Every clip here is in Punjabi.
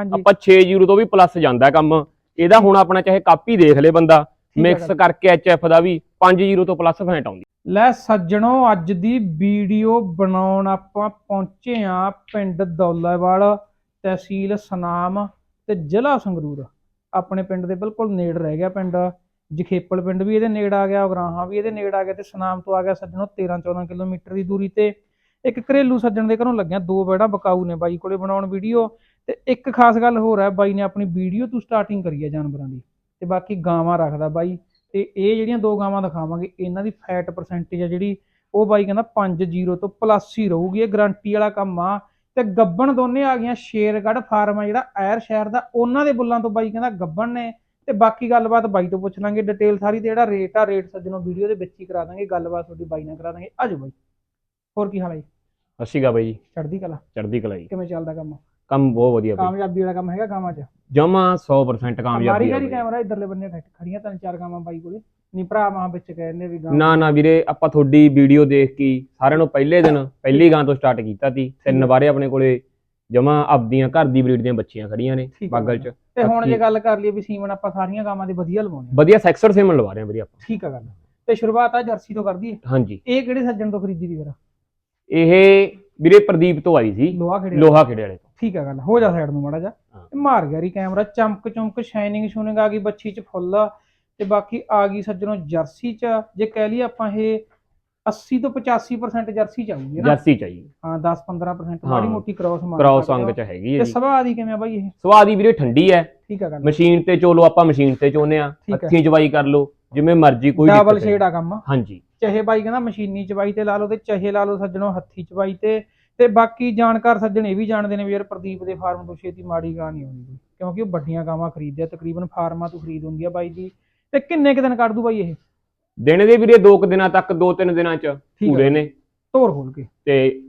ਆਪਾਂ 6-0 ਤੋਂ ਵੀ ਪਲੱਸ ਜਾਂਦਾ ਕੰਮ। ਇਹਦਾ ਹੁਣ ਆਪਣਾ ਚਾਹੇ ਕਾਪੀ ਦੇਖ ਲੇ ਬੰਦਾ ਮਿਕਸ। ਕਰਕੇ ਐਚਐਫ ਦਾ ਵੀ 5-0 ਤੋਂ ਪਲੱਸ ਫੈਂਟ ਆਉਂਦੀ। ਲੈ ਸੱਜਣੋ ਅੱਜ ਦੀ ਵੀਡੀਓ ਬਣਾਉਣ ਆਪਾਂ ਪਹੁੰਚੇ ਆ ਪਿੰਡ ਦੌਲਾਵਾਲ ਤਹਿਸੀਲ ਸਨਾਮ ਤੇ ਜ਼ਿਲ੍ਹਾ ਸੰਗਰੂਰ। ਆਪਣੇ ਪਿੰਡ ਦੇ ਬਿਲਕੁਲ ਨੇੜ ਰਹਿ ਗਿਆ ਪਿੰਡ। ਜਖੇਪਲ ਪਿੰਡ ਵੀ ਇਹਦੇ ਨੇੜ ਆ ਗਿਆ ਉਗਰਾਹਾਂ ਵੀ ਇਹਦੇ ਨੇੜ ਆ ਗਿਆ ਤੇ ਸਨਾਮ ਤੋਂ ਆ ਗਿਆ ਸੱਜਣੋ 13 14 ਕਿਲੋਮੀਟਰ ਦੀ ਦੂਰੀ ਤੇ। ਇੱਕ ਘਰੇਲੂ ਸੱਜਣ ਦੇ ਘਰੋਂ ਲੱਗਿਆ ਦੋ ਬੈੜਾ ਬਕਾਊ ਨੇ ਬਾਈ ਕੋਲੇ ਬਣਾਉਣ ਵੀਡੀਓ। ਤੇ ਇੱਕ ਖਾਸ ਗੱਲ ਹੋਰ ਹੈ ਬਾਈ ਨੇ ਆਪਣੀ ਵੀਡੀਓ ਤੋਂ ਸਟਾਰਟਿੰਗ ਕਰੀ ਹੈ ਜਾਨਵਰਾਂ ਦੀ ਤੇ ਬਾਕੀ ਗਾਵਾਂ ਰੱਖਦਾ ਬਾਈ ਤੇ ਇਹ ਜਿਹੜੀਆਂ ਦੋ ਗਾਵਾਂ ਦਿਖਾਵਾਂਗੇ ਇਹਨਾਂ ਦੀ ਫੈਟ ਪਰਸੈਂਟੇਜ ਆ ਜਿਹੜੀ ਉਹ ਬਾਈ ਕਹਿੰਦਾ 5-0 ਤੋਂ ਪਲੱਸ ਹੀ ਰਹੂਗੀ ਇਹ ਗਾਰੰਟੀ ਵਾਲਾ ਕੰਮ ਆ। ਤੇ ਗੱਬਣ ਦੋਨੇ ਆ ਗਈਆਂ ਸ਼ੇਰਗੜ੍ਹ ਫਾਰਮ ਆ ਜਿਹੜਾ ਐਰ ਸ਼ਹਿਰ ਦਾ ਉਹਨਾਂ ਦੇ ਬੁੱਲਾਂ ਤੋਂ ਬਾਈ ਕਹਿੰਦਾ ਗੱਬਣ ਨੇ। ਤੇ ਬਾਕੀ ਗੱਲਬਾਤ ਬਾਈ ਤੋਂ ਪੁੱਛ ਲਾਂਗੇ ਡਿਟੇਲ ਸਾਰੀ ਤੇ ਜਿਹੜਾ ਰੇਟ ਆ ਰੇਟ ਸੱਜਣੋ ਵੀਡੀਓ ਦੇ ਵਿੱਚ ਹੀ ਕਰਾ ਦਾਂਗੇ ਗੱਲਬਾਤ ਤੁਹਾਡੀ ਬਾਈ ਨਾਲ ਕਰਾ ਦਾਂਗੇ। ਆਜੋ ਬਾਈ। ਹੋਰ ਕੀ ਹਾਲ ਹੈ ਜੀ? ਅੱਛੀਗਾ ਬਾਈ ਜੀ। ਚੜ੍ਹਦੀ ਕਲਾ। ਚੜ੍ਹਦੀ ਕਲਾਈ ਕਿਵੇਂ ਚੱਲਦਾ ਕੰਮ? ਕੰਮ ਬਹੁਤ ਵਧੀਆ ਬਾਈ। ਕਾਮਯਾਬੀ ਵਾਲਾ ਕੰਮ ਹੈਗਾ ਗਾਵਾਂ 'ਚ। ਜਮਾ 100% ਕਾਮਯਾਬੀ ਮਾਰੀ ਆ ਬਾਈ। ਕੈਮਰਾ ਇਧਰਲੇ ਬੰਨੇ ਖੜ- ਖੜੀਆਂ ਤਿੰਨ ਚਾਰ ਗਾਵਾਂ ਬਾਈ ਕੋਲੇ। ਨਹੀਂ ਭਰਾ ਮਾਂ ਵਿੱਚ ਕਹਿੰਦੇ ਵੀ ਗਾਵਾਂ ਨਾ ਨਾ ਵੀਰੇ ਆਪਾਂ ਤੁਹਾਡੀ ਵੀਡੀਓ ਦੇਖ ਕੇ ਹੀ ਸਾਰਿਆਂ ਨੂੰ ਪਹਿਲੇ ਦਿਨ ਪਹਿਲੀ ਗਾਂ ਤੋਂ ਸਟਾਰਟ ਕੀਤਾ ਸੀ। ਤਿੰਨ ਵਾਰੇ ਆਪਣੇ ਕੋਲੇ ਜਮਾ ਆਪਦੀਆਂ ਘਰ ਦੀ ਬਰੀਡ ਦੀਆਂ ਬੱਚੀਆਂ ਖੜੀਆਂ ਨੇ ਠੀਕ ਆ ਬਾਗਲ ਚ। ਤੇ ਹੁਣ ਜੇ ਬਾਕੀ- ਗੱਲ ਕਰ ਲਈਏ ਵੀ ਸੀਮਨ ਆਪਾਂ ਸਾਰੀਆਂ ਗਾਵਾਂ ਦੇ ਵਧੀਆ ਲਵਾਉਣੇ। ਵਧੀਆ ਸੈਕਸਰ ਸੇਮਨ ਲਵਾ ਰਹੇ ਆ ਵੀਰੇ ਆਪਾਂ। ਠੀਕ ਆ ਗੱਲ। ਤੇ ਸ਼ੁਰੂਆਤ ਆ ਜਰਸੀ ਤੋਂ ਕਰ ਦਈਏ ਹਾਂਜੀ। ਇਹ ਕਿਹੜੇ ਸੱਜਣ ਤੋਂ ਖਰੀਦੀ ਦੀ ਫਿਰ? ਇਹ ਵੀਰੇ ਪ੍ਰਦੀਪ ਤੋਂ ਆਈ ਸੀ। ਲੋਹਾ ਖੇੜੇ ਲੋਹਾ ਖੇੜੇ ਵਾਲੇ ਤੋਂ। ਠੀਕ ਆ ਗੱਲ ਹੋ ਜਾ ਸਾਈਡ ਨੂੰ ਮਾੜਾ ਜਾ ਹਾਂ। ਮਾਰ ਗਿਆ ਰੀ ਕੈਮਰਾ ਚਮਕ ਚਮਕ ਸ਼ਾਈਨਿੰਗ ਸ਼ੂਨਿੰਗ ਆ ਗਈ ਬੱਚੀ ਚ ਫੁੱਲ। ਤੇ ਬਾਕੀ ਆ ਗਈ ਸੱਜਣੋਂ ਜਰਸੀ ਚ। ਜੇ ਕਹਿ ਲਈਏ ਆਪਾਂ ਇਹ 80 ਤੋਂ 85% ਜਰਸੀ ਚ ਆਊਗੀ ਨਾ। ਜਰਸੀ ਚਾਹੀਏ ਹਾਂ 10 15% ਹਾਂ। ਮਾੜੀ ਮੋਟੀ ਕ੍ਰਾਸ ਮਾਰ ਕ੍ਰਾਸ ਸਕਦੇ ਅੰਗ ਹੋ। ਚ ਹੈਗੀ ਹੈ ਤੇ ਜੀ। ਸੁਭਾਅ ਦੀ ਕਿਵੇਂ ਆ ਬਾਈ ਇਹ? ਸਵਾਦ ਹੀ ਵੀਰੇ ਠੰਡੀ ਹੈ ਠੀਕ ਆ ਗੱਲ। ਮਸ਼ੀਨ ਤੇ ਚੋਲੋ ਆਪਾਂ ਮਸ਼ੀਨ ਤੇ ਚੋਨੇ ਆ। ਠੀਕ ਹੈ। ਹੱਥੀਂ ਚਵਾਈ ਕਰ ਲਓ ਜਿਵੇਂ ਮਰਜ਼ੀ ਕੋਈ ਡਬਲ ਦਿੱਕਤ ਨਹੀਂ। ਸ਼ੇਡ ਆ ਕੰਮ। ਹਾਂਜੀ। ਚਾਹੇ ਬਾਈ ਕਹਿੰਦਾ ਮਸ਼ੀਨੀ ਚਵਾਈ ਤੇ ਲਾ ਲਓ ਤੇ ਚਾਹੇ ਲਾ ਲਓ ਸੱਜਣੋ ਹੱਥੀ ਚਵਾਈ ਤੇ। ਤੇ ਬਾਕੀ ਜਾਣਕਾਰ ਸੱਜਣ ਇਹ ਵੀ ਜਾਣਦੇ ਨੇ ਵੀ ਯਾਰ ਪ੍ਰਦੀਪ ਦੇ ਫਾਰਮ ਤੋਂ ਛੇਤੀ ਮਾੜੀ ਗਾਂ ਨਹੀਂ ਆਉਂਦੀ। ਕਿਉਂਕਿ ਉਹ ਵੱਡੀਆਂ ਗਾਵਾਂ ਖਰੀਦਦੇ ਆ ਤਕਰੀਬਨ ਫਾਰਮਾਂ ਤੋਂ ਖਰੀਦ ਹੁੰਦੀ ਆ ਬਾਈ ਦੀ ਤੇ ਕਿੰਨੇ ਕੁ ਦਿਨ ਕੱਢ ਦੂ ਬਾਈ ਇਹ? ਦਿਨ ਦੇ ਵੀਰੇ ਦੋ ਕੁ ਦਿਨਾਂ ਤੱਕ ਦੋ ਤਿੰਨ ਦਿਨਾਂ ਚ ਪੂਰੇ ਨੇ। ਧੋਰ ਖੋਲ ਕੇ। ਤੇ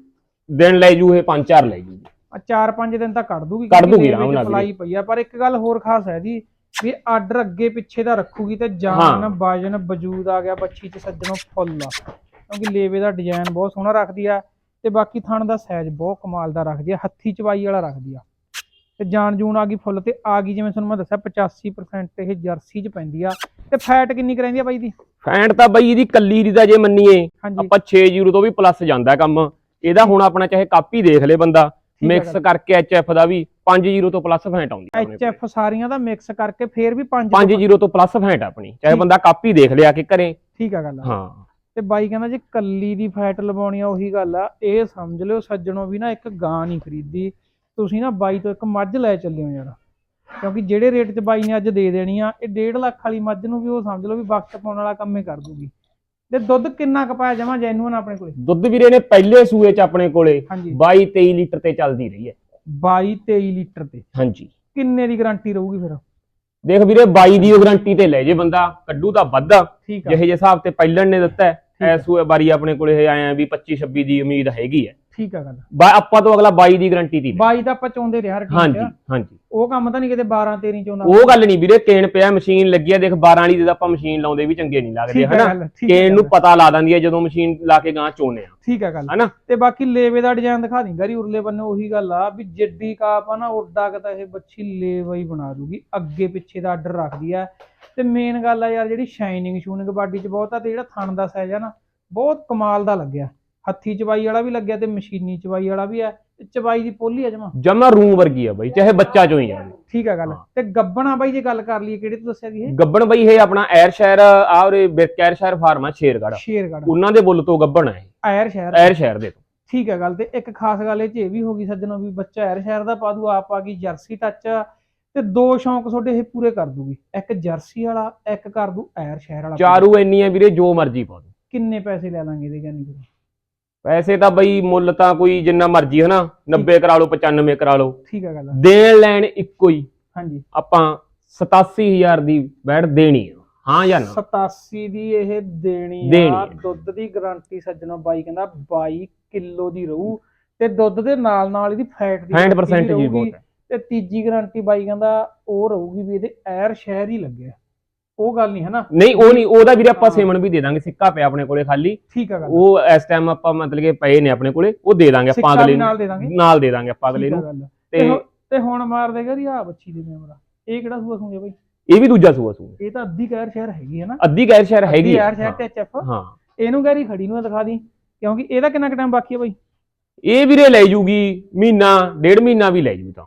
ਦਿਨ ਲੈ ਜੂ ਇਹ ਪੰਜ ਚਾਰ ਲੈ ਜੂ। ਆ ਚਾਰ ਪੰਜ ਦਿਨ ਤਾਂ ਕੱਢ ਦੂਗੀ ਕੱਢ ਦੂਗੀ ਆਰਾਮ ਨਾਲ ਪਲਾਈ ਪਈ ਆ। ਪਰ ਇੱਕ ਗੱਲ ਹੋਰ ਖਾਸ ਹੈ ਜੀ ਵੀ ਆਰਡਰ ਅੱਗੇ ਪਿੱਛੇ ਦਾ ਰੱਖੂਗੀ ਤੇ ਜਾਨ ਹਾਂ। ਵਜਨ ਵਜੂਦ ਆ ਗਿਆ ਬੱਚੀ ਚ ਸੱਜਣੋ ਫੁੱਲ ਆ। ਕਿਉਂਕਿ ਲੇਵੇ ਦਾ ਡਿਜ਼ਾਈਨ ਬਹੁਤ ਸੋਹਣਾ ਰੱਖਦੀ ਆ। ਤੇ ਬਾਕੀ ਥਣ ਦਾ ਸਾਈਜ਼ ਬਹੁਤ ਕਮਾਲ ਦਾ ਰੱਖਦੀ ਆ ਹੱਥੀ ਚਵਾਈ ਵਾਲਾ ਰੱਖਦੀ ਆ। ਤੇ ਜਾਨ ਜੂਨ ਆ ਗਈ ਫੁੱਲ ਤੇ ਆ ਗਈ ਜਿਵੇਂ ਤੁਹਾਨੂੰ ਮੈਂ ਦੱਸਿਆ 85% ਇਹ ਜਰਸੀ ਚ ਪੈਂਦੀ ਆ। ਤੇ ਫੈਟ ਕਿੰਨੀ ਕੁ ਰਹਿੰਦੀ ਆ ਬਾਈ ਦੀ? ਫੈਂਟ ਤਾਂ ਬਈ ਇਹਦੀ ਕੱਲੀ ਦੀ ਤਾਂ ਜੇ ਮੰਨੀਏ ਆਪਾਂ 6-0 ਤੋਂ ਵੀ ਪਲੱਸ ਜਾਂਦਾ ਕੰਮ। ਇਹਦਾ ਹੁਣ ਆਪਣਾ ਚਾਹੇ ਕਾਪੀ ਦੇਖ ਲੇ ਬੰਦਾ ਮਿਕਸ। ਕਰਕੇ ਐਚਐਫ ਦਾ ਵੀ 5-0 ਤੋਂ ਪਲੱਸ ਫੈਂਟ ਆਉਂਦੀ ਹੈ ਐਚ ਐਫ ਸਾਰੀਆਂ ਦਾ ਮਿਕਸ ਕਰਕੇ ਫੇਰ ਵੀ 5 5-0 ਤੋਂ ਪਲੱਸ ਫੈਂਟ ਆਪਣੀ। ਚਾਹੇ। ਬੰਦਾ ਕਾਪੀ ਦੇਖ ਲਿਆ ਕਿ ਘਰੇ ਠੀਕ ਆ ਗੱਲ ਹਾਂ। ਤੇ ਬਾਈ ਕਹਿੰਦਾ ਜੇ ਕੱਲੀ ਦੀ ਫੈਟ ਲਵਾਉਣੀ ਆ ਉਹੀ ਗੱਲ ਆ। ਇਹ ਸਮਝ ਲਿਓ ਸੱਜਣੋ ਵੀ ਨਾ ਇੱਕ ਗਾਂ ਨਹੀਂ ਖਰੀਦੀ। ਤੁਸੀਂ ਨਾ ਬਾਈ ਤੋਂ ਇੱਕ ਮੱਝ ਲੈ ਚੱਲਿਓ ਯਾਰ। ਕਿਉਂਕਿ ਜਿਹੜੇ ਰੇਟ 'ਚ ਬਾਈ ਨੇ ਅੱਜ ਦੇ ਦੇਣੀ ਆ ਇਹ 1.5 ਲੱਖ ਵਾਲੀ ਮੱਝ ਨੂੰ ਵੀ ਉਹ ਸਮਝ ਲਓ ਵੀ ਵਕਤ ਪਾਉਣ ਵਾਲਾ ਕੰਮ ਹੀ ਕਰ ਦੂਗੀ ਤੇ ਦੁੱਧ ਕਿੰਨਾ ਕੁ ਪਾਇਆ ਜਮਾ ਜੈਨੂਨ ਆਪਣੇ ਕੋਲੇ? ਦੁੱਧ ਵੀਰੇ ਨੇ ਪਹਿਲੇ ਸੂਏ ਚ ਆਪਣੇ ਕੋਲੇ ਹਾਂਜੀ। 22-23 ਲੀਟਰ ਤੇ ਚੱਲਦੀ ਰਹੀ ਹੈ। 22 23 ਲੀਟਰ ਤੇ। ਹਾਂਜੀ। ਕਿੰਨੇ ਦੀ ਗਾਰੰਟੀ ਰਹੂਗੀ ਫਿਰ? ਦੇਖ ਵੀਰੇ 22 ਦੀ ਗਾਰੰਟੀ ਤੇ ਲੈ ਜੇ ਬੰਦਾ ਕੱਢੂ ਤਾਂ ਵੱਧ। ਆ ਠੀਕ ਆ। ਜਿਹੇ ਜਿਹੇ ਹਿਸਾਬ ਤੇ ਪਹਿਲਣ ਨੇ ਦਿੱਤਾ। ਐਸ ਸੂਏ ਬਾਰੀ ਆਪਣੇ ਕੋਲੇ ਇਹ ਆਇਆ ਵੀ 25 26 ਦੀ ਉਮੀਦ ਹੈਗੀ ਹੈ। ਠੀਕ ਆ ਗੱਲ। ਬਾ ਆਪਾਂ ਤੋਂ ਅਗਲਾ 22 ਦੀ ਗਾਰੰਟੀ ਦੀ ਲੈ। 22 ਤਾਂ ਆਪਾਂ ਚਾਹੁੰਦੇ ਰਿਹਾ ਹਰ ਟੀਮ ਹਾਂਜੀ ਹਾਂਜੀ। ਉਹ ਕੰਮ ਤਾਂ ਨਹੀਂ ਕਿਤੇ 12 13 ਚਾਹੁੰਦਾ ਉਹ ਗੱਲ ਨਹੀਂ ਵੀਰੇ ਕੇਨ ਪਿਆ ਮਸ਼ੀਨ ਲੱਗੀ ਆ ਦੇਖ 12 ਵਾਲੀ ਦੇ ਤਾਂ ਆਪਾਂ ਮਸ਼ੀਨ ਲਾਉਂਦੇ ਵੀ ਚੰਗੇ ਨਹੀਂ ਲੱਗਦੇ ਆ ਹਨਾ? ਆ ਕੇਨ ਨੂੰ ਪਤਾ ਲਾ ਦਿੰਦੀ ਹੈ ਜਦੋਂ ਮਸ਼ੀਨ ਲਾ ਕੇ ਗਾਂ ਚੋਨੇ ਆ। ਠੀਕ ਆ ਗੱਲ। ਹਨਾ? ਤੇ ਬਾਕੀ ਲੇਵੇ ਦਾ ਡਿਜ਼ਾਈਨ ਦਿਖਾ ਦੀ ਗਰੀ ਉਰਲੇ ਬੰਨੇ ਉਹੀ ਗੱਲ ਆ ਵੀ ਜਿੱਡੀ ਕਾਪ ਆ ਨਾ ਓਡਾ ਕੁ ਤਾਂ ਇਹ ਬੱਚੀ ਲੇਵਾ ਹੀ ਬਣਾ ਦੂਗੀ ਅੱਗੇ ਪਿੱਛੇ ਦਾ ਆਰਡਰ ਰੱਖਦੀ ਆ। ਤੇ ਮੇਨ ਗੱਲ ਆ ਯਾਰ ਜਿਹੜੀ ਸ਼ਾਈਨਿੰਗ ਸ਼ੂਨਿੰਗ ਬਾਡੀ 'ਚ ਬਹੁਤ ਆ ਤੇ ਜਿਹੜਾ ਥਣ ਦਾ ਸਾਈਜ਼ ਆ ਨਾ ਬਹੁਤ ਕਮਾਲ ਦਾ ਲੱਗਿਆ। ਹੱਥੀ ਚਵਾਈ ਵਾਲਾ ਵੀ ਲੱਗਿਆ ਤੇ ਮਸ਼ੀਨੀ ਚਵਾਈ ਵਾਲਾ ਵੀ ਆ ਤੇ ਚਵਾਈ ਦੀ ਪੋਲੀ ਆ ਜਮਾ? ਜਮਾ ਰੂਮ ਵਰਗੀ ਆ ਬਾਈ ਚਾਹੇ ਬੱਚਾ ਚੋਂ ਹੀ ਆ। ਠੀਕ ਆ ਗੱਲ। ਹਾਂ। ਤੇ ਗੱਬਣਾ ਬਾਈ ਜੇ ਗੱਲ ਕਰ ਲਈਏ ਕਿਹੜੇ ਤੋਂ ਦੱਸਿਆ ਸੀ ਇਹ? ਗੱਬਣ ਬਈ ਇਹ ਆਪਣਾ ਐਰ ਸ਼ਹਿਰ ਆ ਉਰੇ ਬਿਰਕੈਰ ਸ਼ਹਿਰ ਫਾਰਮ ਆ ਸ਼ੇਰਗੜ ਸ਼ੇਰਗੜ ਉਹਨਾਂ ਦੇ ਬੁੱਲ ਤੋਂ ਗੱਬਣ ਆ ਇਹ। ਆਇਰ ਸ਼ਹਿਰ ਐਰ ਸ਼ਹਿਰ ਦੇ ਤੋਂ। ਠੀਕ ਹੈ ਗੱਲ ਤੇ ਇੱਕ ਖਾਸ ਗੱਲ ਇਹ ਚ ਇਹ ਵੀ ਹੋ ਗਈ ਸੱਜਣੋ ਵੀ ਬੱਚਾ ਐਰ ਸ਼ਹਿਰ ਦਾ ਪਾ ਦੂ ਆਪ ਆ ਗਈ ਜਰਸੀ ਟੱਚ ਤੇ ਦੋ ਸ਼ੌਂਕ ਤੁਹਾਡੇ ਇਹ ਪੂਰੇ ਕਰ ਦੂਗੀ। ਇੱਕ ਜਰਸੀ ਵਾਲਾ ਇੱਕ ਕਰ ਦੂ ਐਰ ਸ਼ਹਿਰ ਵਾਲਾ। ਚਾਰੂ ਇੰਨੀ ਆ ਵੀਰੇ ਜੋ ਮਰਜ਼ੀ ਪਾ ਦੋ। ਕਿੰਨੇ ਪੈਸੇ ਲੈ ਲਾਂਗੇ ਇਹਦੇ ਗਿਆਨੀ ਫਿਰ ਪੈਸੇ ਤਾਂ ਬਈ ਮੁੱਲ ਤਾਂ ਕੋਈ ਜਿੰਨਾ ਮਰਜ਼ੀ ਹਨਾ? 90 ਕਰਾ ਲਓ 95 ਕਰਾ ਲਓ। ਠੀਕ ਹੈ ਗੱਲ ਦੇਣ ਲੈਣ ਇੱਕੋ ਹੀ। ਹਾਂਜੀ। ਆਪਾਂ 87000 ਦੀ ਬੈਠ ਦੇਣੀ ਆ। ਹਾਂ ਜਾਂ ਨਾ? 87 ਦੀ ਇਹ ਦੇਣੀ ਆ। ਦੁੱਧ ਦੀ ਗਾਰੰਟੀ ਸੱਜਣੋ ਬਾਈ ਕਹਿੰਦਾ 22 ਕਿਲੋ ਦੀ ਰਹੂ। ਤੇ ਦੁੱਧ ਦੇ ਨਾਲ ਨਾਲ ਇਹਦੀ ਫੈਟ ਦੀ 100% guarantee ਜੀ। ਬਹੁਤ ਹੈ। ਤੇ ਤੀਜੀ ਗਾਰੰਟੀ ਬਾਈ ਕਹਿੰਦਾ ਉਹ ਰਹੂਗੀ ਵੀ ਇਹਦੇ ਐਰ ਸ਼ਹਿਰ ਹੀ ਲੱਗਿਆ। ਉਹ ਗੱਲ ਨਹੀਂ ਹੈ ਨਾ ਨਹੀਂ ਉਹ ਨਹੀਂ ਉਹਦਾ ਵੀਰੇ ਆਪਾਂ ਹਾਂ। ਸੇਮਨ ਵੀ ਦੇ ਦਾਂਗੇ ਸਿੱਕਾ ਪਿਆ ਆਪਣੇ ਕੋਲੇ ਖਾਲੀ। ਠੀਕ ਆ ਗੱਲ। ਉਹ ਇਸ ਟਾਈਮ ਆਪਾਂ ਮਤਲਬ ਕਿ ਪਏ ਨੇ ਆਪਣੇ ਕੋਲੇ ਉਹ ਦੇ ਦਾਂਗੇ ਆਪਾਂ ਅਗਲੇ ਨੂੰ। ਨਾਲ ਦੇ ਦਾਂਗੇ? ਨਾਲ ਦੇ ਦਾਂਗੇ ਆਪਾਂ ਅਗਲੇ ਨੂੰ। ਤੇ ਤੇ ਹੁਣ ਮਾਰ ਦੇਗਾ ਜੀ ਆ ਬੱਚੀ ਦੇ ਮੇਮਰਾ। ਇਹ ਕਿਹੜਾ ਸੂਆ ਸੂਗੇ ਬਾਈ? ਇਹ ਵੀ ਦੂਜਾ ਸੂਆ ਸੂ ਇਹ ਤਾਂ ਅੱਧੀ ਕਹਿਰ ਸ਼ਹਿਰ ਹੈਗੀ ਹੈ ਨਾ। ਅੱਧੀ ਗੈਰ ਸ਼ਹਿਰ ਹੈਗੀ ਆ, ਯਾਰ ਸ਼ਹਿਰ ਤੇ ਐਚਐਫ ਹਾਂ। ਇਹਨੂੰ ਗੈਰੀ ਖੜੀ ਨੂੰ ਦਿਖਾ ਦੀ ਕਿਉਂਕਿ ਇਹਦਾ ਕਿੰਨਾ ਕੁ ਟਾਈਮ ਬਾਕੀ ਹੈ ਬਾਈ? ਇਹ ਵੀਰੇ ਲੈ ਜੂਗੀ ਮਹੀਨਾ ਡੇਢ ਮਹੀਨਾ ਵੀ ਲੈ ਜੂ ਤਾਂ।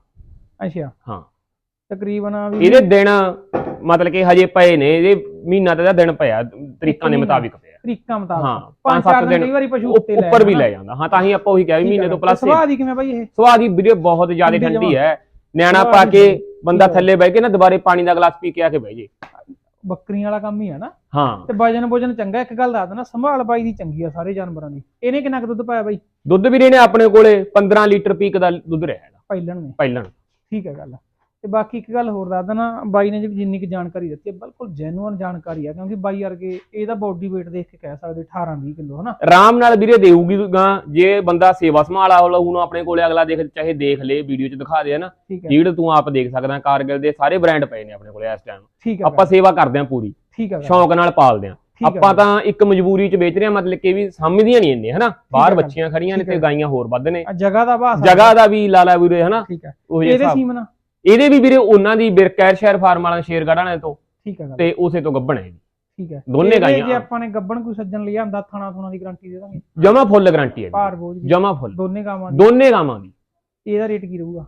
ਅੱਛਾ। ਹਾਂ। ਤਕਰੀਬਨ ਆ ਵੀ ਇਹਦੇ ਦਿਨ ਮਤਲਬ ਕਿ ਹਜੇ ਪਏ ਨੇ ਇਹਦੇ ਮਹੀਨਾ ਤੇ ਦਾ ਦਿਨ ਪਿਆ ਤਰੀਕਾਂ ਦੇ। ਮੁਤਾਬਿਕ ਪਿਆ। ਤਰੀਕਾ ਮੁਤਾਬਕ। ਹਾਂ ਪੰਜ ਸੱਤ ਦਿਨ ਕਈ ਵਾਰੀ ਪਸ਼ੂ ਉੱਤੇ ਲੈ ਉੱਪਰ ਵੀ। ਲੈ ਜਾਂਦਾ। ਹਾਂ ਤਾਂ ਹੀ ਆਪਾਂ ਉਹੀ ਕਿਹਾ ਵੀ ਮਹੀਨੇ ਹੈ ਤੋਂ ਪਲੱਸ ਸੁਭਾਅ ਦੀ ਕਿਵੇਂ ਬਾਈ ਇਹ? ਸਵਾਦ ਹੀ ਵੀਰੇ ਬਹੁਤ ਜ਼ਿਆਦਾ ਠੰਡੀ। ਹੈ। ਨਿਆਣਾ ਸਵਾਦ ਪਾ ਹੀ ਕੇ ਹੈ। ਬੰਦਾ ਹੈ। ਥੱਲੇ ਬਹਿ ਕੇ ਨਾ ਦੁਬਾਰੇ ਪਾਣੀ ਦਾ ਗਲਾਸ ਪੀ ਕੇ ਆ ਕੇ ਬਹਿ ਜੇ। ਬੱਕਰੀਆਂ ਵਾਲਾ ਕੰਮ ਹੀ ਆ ਨਾ। ਹਾਂ। ਤੇ ਵਜਨ ਵਜਨ ਚੰਗਾ ਇੱਕ ਗੱਲ ਦੱਸ ਦੇਣਾ ਸੰਭਾਲ ਬਾਈ ਦੀ ਚੰਗੀ ਆ ਸਾਰੇ ਜਾਨਵਰਾਂ ਦੀ। ਇਹਨੇ ਕਿੰਨਾ ਕੁ ਦੁੱਧ ਪਾਇਆ ਬਾਈ? ਦੁੱਧ ਵੀਰੇ ਨੇ ਆਪਣੇ ਕੋਲੇ 15 ਲੀਟਰ ਪੀਕ ਦਾ ਦੁੱਧ ਰਿਹਾ ਹੈਗਾ। ਪਹਿਲਣ ਨੇ। ਪਹਿਲਾਂ ਠੀਕ ਹੈ ਗੱਲ। ਤੇ ਬਾਕੀ ਇੱਕ ਗੱਲ ਹੋਰ ਦੱਸ ਦੇਣਾ ਬਾਈ ਨੇ ਜਿਹੜੀ ਜਿੰਨੀ ਕੁ ਜਾਣਕਾਰੀ ਦਿੱਤੀ ਹੈ ਬਿਲਕੁਲ ਜੈਨੂਅਨ ਜਾਣਕਾਰੀ ਆ ਕਿਉਂਕਿ ਬਾਈ ਵਰਗੇ ਇਹਦਾ ਬਾਡੀ weight ਦੇਖ ਕੇ ਕਹਿ ਸਕਦੇ 18 20 ਕਿਲੋ ਹਨਾ? ਆਰਾਮ ਨਾਲ ਵੀਰੇ ਦੇਊਗੀ ਗਾਂ ਜੇ ਬੰਦਾ ਸੇਵਾ ਸੰਭਾਲਾ ਵਾਲਾ ਉਹਨੂੰ ਆਪਣੇ ਕੋਲੇ ਅਗਲਾ ਦੇਖ ਚਾਹੇ ਦੇਖ ਲੇ ਵੀਡੀਓ 'ਚ ਦਿਖਾ ਦੇ ਨਾ ਠੀਕ ਹੈ। ਫੀਡ ਤੂੰ ਆਪ ਦੇਖ ਸਕਦਾ ਕਾਰਗਿਲ ਦੇ ਸਾਰੇ ਬ੍ਰਾਂਡ ਪਏ ਨੇ ਆਪਣੇ ਕੋਲੇ ਇਸ ਟਾਈਮ ਆਪਾਂ ਸੇਵਾ ਕਰਦੇ ਆਂ ਪੂਰੀ। ਠੀਕ ਹੈ ਗੱਲ, ਸ਼ੌਂਕ ਨਾਲ ਪਾਲਦੇ ਆਂ ਆਪਾਂ। ਤਾਂ ਇੱਕ ਮਜਬੂਰੀ 'ਚ ਵੇਚ ਰਹੇ ਆਂ ਮਤਲਬ ਕਿ ਵੀ ਸਮਝਦੀਆਂ ਨਹੀਂ ਇੰਨੇ ਹਨਾ? ਬਾਹਰ ਬੱਚੀਆਂ ਖੜੀਆਂ ਨੇ ਤੇ। ਗਾਈਆਂ ਹੋਰ ਵੱਧ ਨੇ। ਆ ਜਗ੍ਹਾ ਦਾ ਭਾਅ ਜਗ੍ਹਾ ਦਾ ਵੀ ਲਾਲਾ ਵੀਰੇ ਹਨਾ? ਠੀਕ ਹੈ। ਉਹ ਜਿਹੇ ਇਹਦੇ ਸੀਮਨ ਇਹਦੇ ਵੀ ਵੀਰੇ ਉਹਨਾਂ ਦੀ ਬਿਰਕੈਰ ਸ਼ਹਿਰ ਫਾਰਮ ਵਾਲਾ ਸ਼ੇਰਗੜ੍ਹ ਵਾਲੇ ਤੋਂ ਠੀਕ ਹੈ ਗੱਲ ਤੇ ਉਸੇ ਤੋਂ ਗੱਬਣ ਹੈ ਠੀਕ ਹੈ। ਦੋਨੇ ਗਾਈਆਂ। ਜੇ ਆਪਾਂ ਨੇ ਗੱਬਣ ਕੋਈ ਸੱਜਣ ਲਿਆਂਦਾ ਥਣਾ ਥੁਣਾ ਦੀ ਗਾਰੰਟੀ ਦੇ ਦਾਂਗੇ। ਜਮਾ ਫੁੱਲ ਗਾਰੰਟੀ ਹੈ ਭਾਰ ਬੋਝ ਦੀ। ਜਮਾ ਫੁੱਲ। ਦੋਨੇ ਗਾਵਾਂ ਦੀ। ਦੋਨੇ ਗਾਵਾਂ ਦੀ। ਇਹਦਾ ਰੇਟ ਕੀ ਰਹੂਗਾ?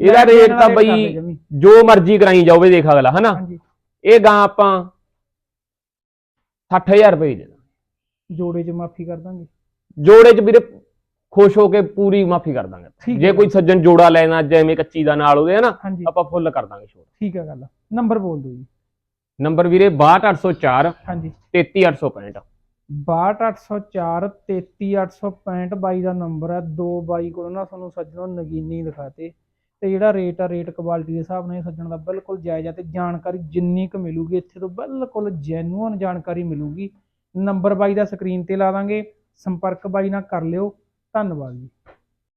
ਇਹਦਾ ਰੇਟ ਤਾਂ ਬਈ। ਜੋ ਮਰਜ਼ੀ ਕਰਾਈ ਜਾਓਵੇ ਦੇਖ ਅਗਲਾ ਹਨਾ? ਹਾਂਜੀ। ਇਹ ਗਾਂ ਆਪਾਂ 60000 ਰੁਪਏ ਦੇ ਜੋੜੇ 'ਚ ਮਾਫੀ ਕਰ ਦਾਂਗੇ। ਜੋੜੇ 'ਚ ਵੀਰੇ ਖੁਸ਼ ਹੋ ਕੇ ਪੂਰੀ ਮਾਫੀ ਕਰ ਦਾਂਗੇ ਜੇ। ਕੋਈ ਸੱਜਣ ਜੋੜਾ ਲੈਣਾ ਜਿਵੇਂ ਕੱਚੀ ਦਾ ਨਾਲ ਉਹਦੇ ਹਨਾ ਆਪਾਂ ਫੁੱਲ ਕਰ ਦਾਂਗੇ ਛੋੜ ਠੀਕ ਹੈ ਗੱਲ। ਨੰਬਰ ਬੋਲ ਦਿਓ ਜੀ। ਨੰਬਰ ਵੀਰੇ 62804 ਹਾਂਜੀ। 33865 62804 33865 ਬਾਈ ਦਾ ਨੰਬਰ ਹੈ। ਦੋ ਬਾਈ ਕੋਲ ਨਾ ਤੁਹਾਨੂੰ ਸੱਜਣੋਂ ਨਗੀਨੀ ਦਿਖਾਤੇ। ਤੇ ਜਿਹੜਾ ਰੇਟ ਆ ਰੇਟ ਕੁਆਲਿਟੀ ਦੇ ਹਿਸਾਬ ਨਾਲ ਇਹ ਸੱਜਣ ਦਾ ਬਿਲਕੁਲ ਜਾਇਜ਼ ਆ ਤੇ ਜਾਣਕਾਰੀ ਜਿੰਨੀ ਕੁ ਮਿਲੂਗੀ ਇੱਥੇ ਤੋਂ ਬਿਲਕੁਲ ਜੈਨੂਅਨ ਜਾਣਕਾਰੀ ਮਿਲੂਗੀ। ਨੰਬਰ ਬਾਈ ਦਾ ਸਕਰੀਨ ਤੇ ਲਾ ਦਾਂਗੇ। ਸੰਪਰਕ ਬਾਈ ਨਾਲ ਕਰ ਲਿਓ। ਧੰਨਵਾਦ ਜੀ।